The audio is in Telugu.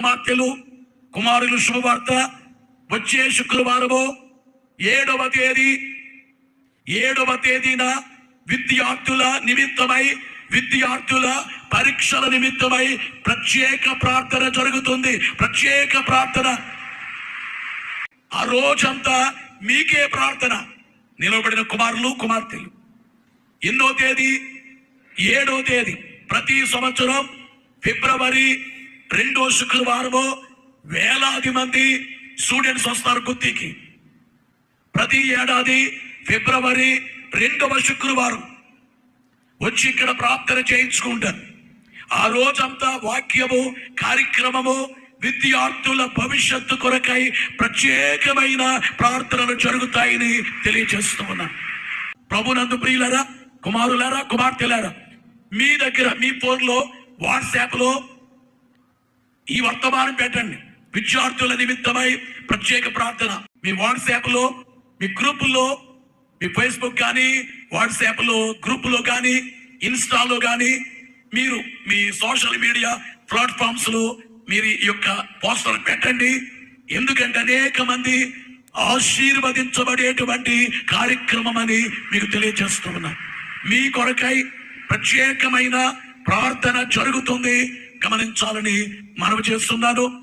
కుమార్తెలు కుమారులు శుభవార్త. వచ్చే శుక్రవారము ఏడవ తేదీ. ఏడవ తేదీన విద్యార్థుల నిమిత్తమై విద్యార్థుల పరీక్షల నిమిత్తమై ప్రత్యేక ప్రార్థన జరుగుతుంది. ప్రత్యేక ప్రార్థన. ఆ రోజంతా మీకే ప్రార్థన. నిలబడిన కుమారులు కుమార్తెలు. ఎన్నో తేదీ? ఏడో తేదీ. ప్రతి సంవత్సరం ఫిబ్రవరి రెండో శుక్రవారము వేలాది మంది స్టూడెంట్స్ వస్తారు గుత్తికి. ప్రతి ఏడాది ఫిబ్రవరి రెండవ శుక్రవారం వచ్చి ఇక్కడ ప్రార్థన చేయించుకుంటారు. ఆ రోజంతా వాక్యము కార్యక్రమము విద్యార్థుల భవిష్యత్తు కొరకై ప్రత్యేకమైన ప్రార్థనలు జరుగుతాయని తెలియజేస్తూ ఉన్నాను ప్రభునందు ప్రియులరా కుమారులారా కుమార్తెలారా మీ దగ్గర మీ ఫోన్లో వాట్సాప్లో ఈ వర్తమానం పెట్టండి విద్యార్థుల నిమిత్తమై ప్రత్యేక ప్రార్థన. మీ వాట్సాప్లో మీ గ్రూపుల్లో మీ ఫేస్బుక్ కానీ వాట్సాప్లో గ్రూపులో కానీ ఇన్స్టాలో కానీ మీరు మీ సోషల్ మీడియా ప్లాట్ఫామ్స్లో మీరు ఈ యొక్క పోస్టర్ పెట్టండి. ఎందుకంటే అనేక మంది ఆశీర్వదించబడేటువంటి కార్యక్రమం అని మీకు తెలియజేస్తున్నా. మీ కొరకై ప్రత్యేకమైన ప్రార్థన జరుగుతుంది. గమనించాలని మనవి చేస్తున్నాను.